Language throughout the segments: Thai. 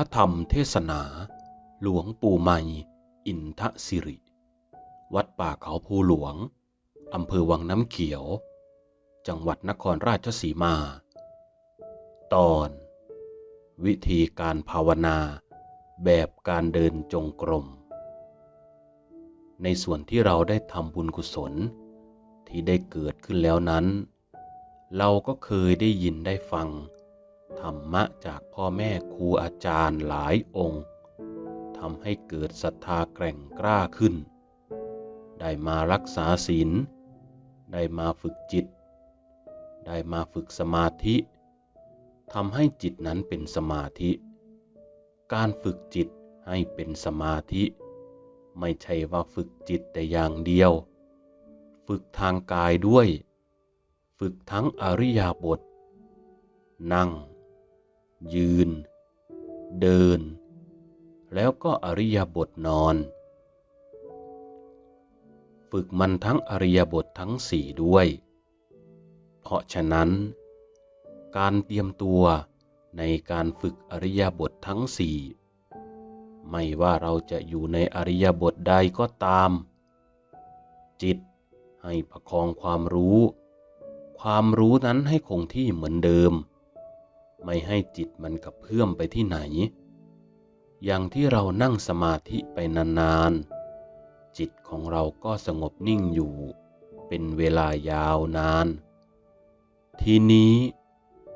ระธรรมเทศนา หลวงปู่ใหม่ อินทสิริ วัดป่าเขาภูหลวง อำเภอวังน้ำเขียว จังหวัดนครราชสีมา ตอน วิธีการภาวนา แบบการเดินจงกรม ในส่วนที่เราได้ทำบุญกุศลที่ได้เกิดขึ้นแล้วนั้น เราก็เคยได้ยินได้ฟัง ธรรมะจากพ่อแม่ครูอาจารย์หลายองค์ทำให้เกิดศรัทธาแกร่งกล้าขึ้น ได้มารักษาศีล ได้มาฝึกจิต ได้มาฝึกสมาธิทำให้จิตนั้นเป็นสมาธิ การฝึกจิตให้เป็นสมาธิ ไม่ใช่ว่าฝึกจิตแต่อย่างเดียว ฝึกทางกายด้วย ฝึกทั้งอริยบท นั่ง ยืน เดิน แล้วก็อริยบทนอน ฝึกมันทั้งอริยบททั้งสี่ด้วย เพราะฉะนั้น การเตรียมตัวในการฝึกอริยบททั้งสี่ไม่ว่าเราจะอยู่ในอริยบทใดก็ตาม จิตให้ประคองความรู้ ความรู้นั้นให้คงที่เหมือนเดิม ไม่ให้จิตมันกระเพื่อมไปที่ไหน อย่างที่เรานั่งสมาธิไปนานๆ จิตของเราก็สงบนิ่งอยู่ เป็นเวลายาวนาน ทีนี้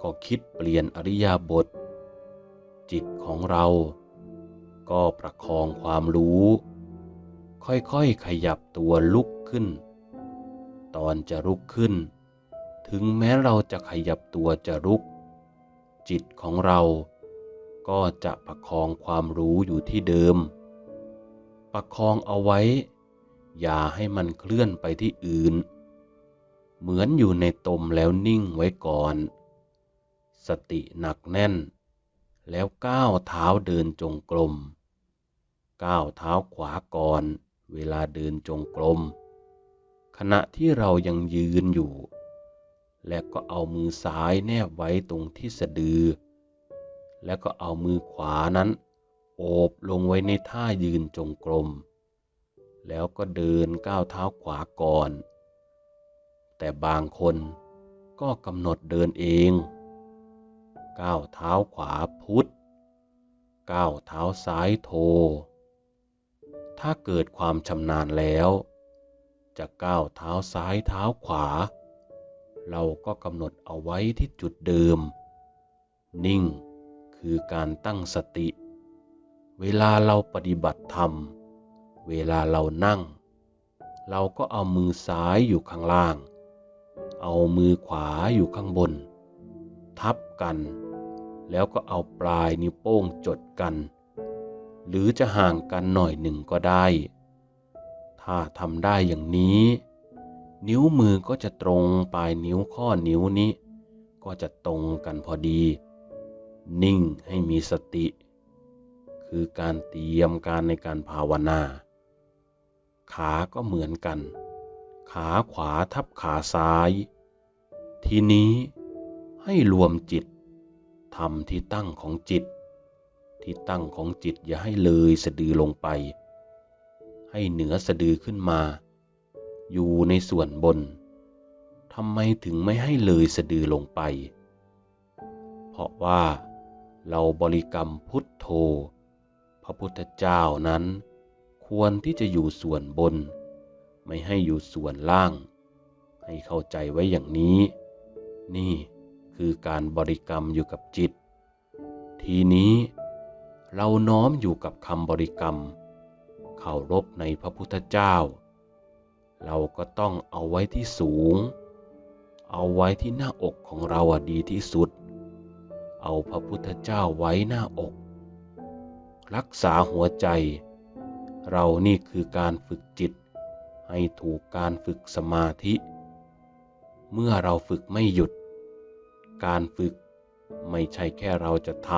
ก็คิดเปลี่ยนอริยบท จิตของเราก็ประคองความรู้ ค่อยๆขยับตัวลุกขึ้น ตอนจะลุกขึ้น ถึงแม้เราจะขยับตัวจะลุก จิตของเรา ก็จะประคองความรู้อยู่ที่เดิม ประคองเอาไว้ อย่าให้มันเคลื่อนไปที่อื่น เหมือนอยู่ในตมแล้วนิ่งไว้ก่อน สติหนักแน่น แล้วก้าวเท้าเดินจงกรมก้าวเท้าขวาก่อน เวลาเดินจงกรมขณะที่เรายังยืนอยู่ และก็เอามือซ้ายแนบไว้ตรงที่สะดือ แล้วก็เอามือขวานั้น โอบลงไว้ในท่ายืนจงกรม แล้วก็เดินก้าวเท้าขวาก่อน แต่บางคนก็กำหนดเดินเอง ก้าวเท้าขวาพุทธ ก้าวเท้าซ้ายโท ถ้าเกิดความชำนาญแล้ว จะก้าวเท้าซ้ายเท้าขวา เราก็กำหนดเอาไว้ที่จุดเดิม นิ่งคือการตั้งสติ เวลาเราปฏิบัติธรรม เวลาเรานั่ง เราก็เอามือซ้ายอยู่ข้างล่าง เอามือขวาอยู่ข้างบน ทับกัน แล้วก็เอาปลายนิ้วโป้งจดกัน หรือจะห่างกันหน่อยหนึ่งก็ได้ ถ้าทำได้อย่างนี้ นิ้วมือก็จะตรงปลายนิ้วข้อนิ้วนี้ ก็จะตรงกันพอดี นิ่งให้มีสติ คือการเตรียมการในการภาวนา ขาก็เหมือนกัน ขาขวาทับขาซ้าย ทีนี้ให้รวมจิตทำที่ตั้งของจิต ที่ตั้งของจิตอย่าให้เลยสะดือลงไป ให้เหนือสะดือขึ้นมา อยู่ในส่วนบนทำไมถึงไม่ให้เลยสะดือลงไป เพราะว่าเราบริกรรมพุทโธ พระพุทธเจ้านั้น ควรที่จะอยู่ส่วนบน ไม่ให้อยู่ส่วนล่าง ให้เข้าใจไว้อย่างนี้ นี่คือการบริกรรมอยู่กับจิต ทีนี้เราน้อมอยู่กับคำบริกรรมเคารพในพระพุทธเจ้า เราก็ต้องเอาไว้ที่สูง เอาไว้ที่หน้าอกของเราดีที่สุด เอาพระพุทธเจ้าไว้หน้าอก รักษาหัวใจ เรานี่คือการฝึกจิต ให้ถูกการฝึกสมาธิ เมื่อเราฝึกไม่หยุด การฝึกไม่ใช่แค่เราจะท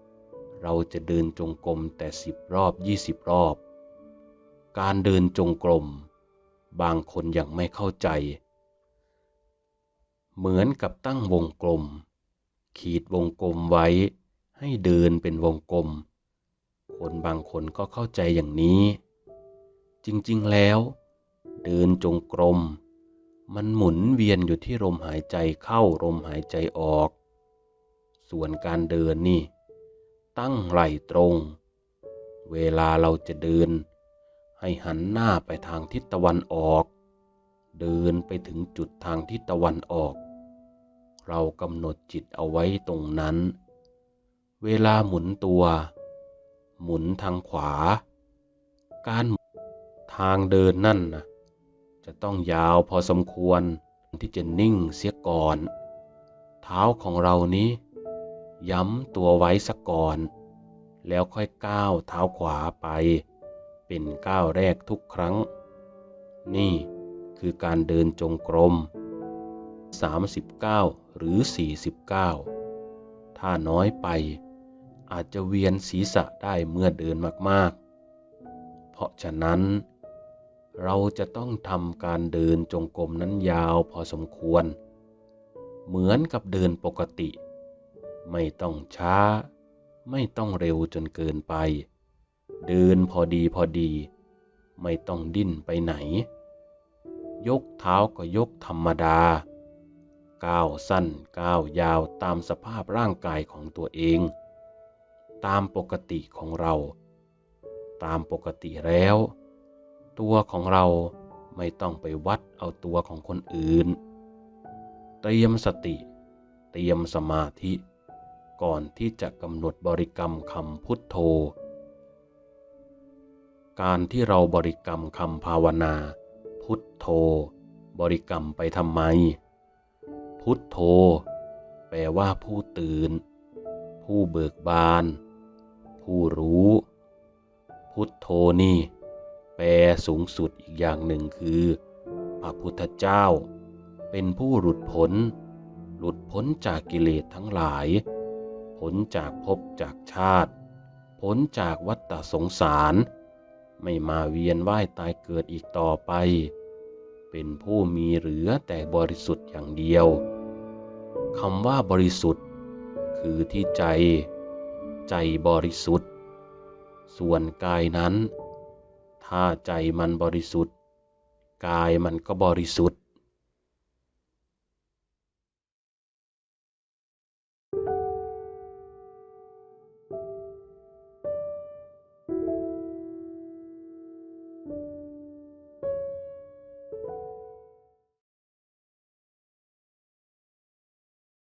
ำ เราจะเดินจงกรมแต่สิบรอบยี่สิบรอบ การเดินจงกรม บางคนยังไม่เข้าใจ เหมือนกับตั้งวงกลม ขีดวงกลมไว้ให้เดินเป็นวงกลม คนบางคนก็เข้าใจอย่างนี้ จริงๆแล้ว เดินจงกรม มันหมุนเวียนอยู่ที่ลมหายใจเข้าลมหายใจออก ส่วนการเดินนี่ ตั้งไหล่ตรง เวลาเราจะเดิน ให้หันหน้าไปทางทิศตะวันออก เดินไปถึงจุดทางทิศตะวันออก เรากำหนดจิตเอาไว้ตรงนั้น เวลาหมุนตัว หมุนทางขวา การทางเดินนั่นนะจะต้องยาวพอสมควรที่จะนิ่งเสียก่อน เท้าของเรานี้ ย้ำตัวไว้สักก่อน แล้วค่อยก้าวเท้าขวาไป เป็นก้าวแรกทุกครั้ง นี่คือการเดินจงกรม 39 หรือ 49 ถ้าน้อยไป อาจจะเวียนศีรษะได้เมื่อเดินมากๆ เพราะฉะนั้น เราจะต้องทำการเดินจงกรมนั้นยาวพอสมควร เหมือนกับเดินปกติ ไม่ต้องช้า ไม่ต้องเร็วจนเกินไป เดินพอดีพอดี ไม่ต้องดิ้นไปไหน ยกเท้าก็ยกธรรมดา ก้าวสั้นก้าวยาวตามสภาพร่างกายของตัวเอง ตามปกติของเรา ตามปกติแล้ว ตัวของเราไม่ต้องไปวัดเอาตัวของคนอื่น เตรียมสติ เตรียมสมาธิ ก่อนที่จะกำหนดบริกรรมคำพุทโธ การที่เราบริกรรมคำภาวนา พุทโธ บริกรรมไปทำไม พุทโธ แปลว่าผู้ตื่น ผู้เบิกบาน ผู้รู้ พุทโธนี่ แปลสูงสุดอีกอย่างหนึ่งคือ พระพุทธเจ้า เป็นผู้หลุดพ้น หลุดพ้นจากกิเลสทั้งหลาย พ้นจากภพจากชาติ พ้นจากวัฏฏสงสาร ไม่มาเวียนว่ายตายเกิดอีกต่อไป เป็นผู้มีเหลือแต่บริสุทธิ์อย่างเดียวคำว่าบริสุทธิ์ คือที่ใจ ใจบริสุทธิ์ ส่วนกายนั้น ถ้าใจมันบริสุทธิ์ กายมันก็บริสุทธิ์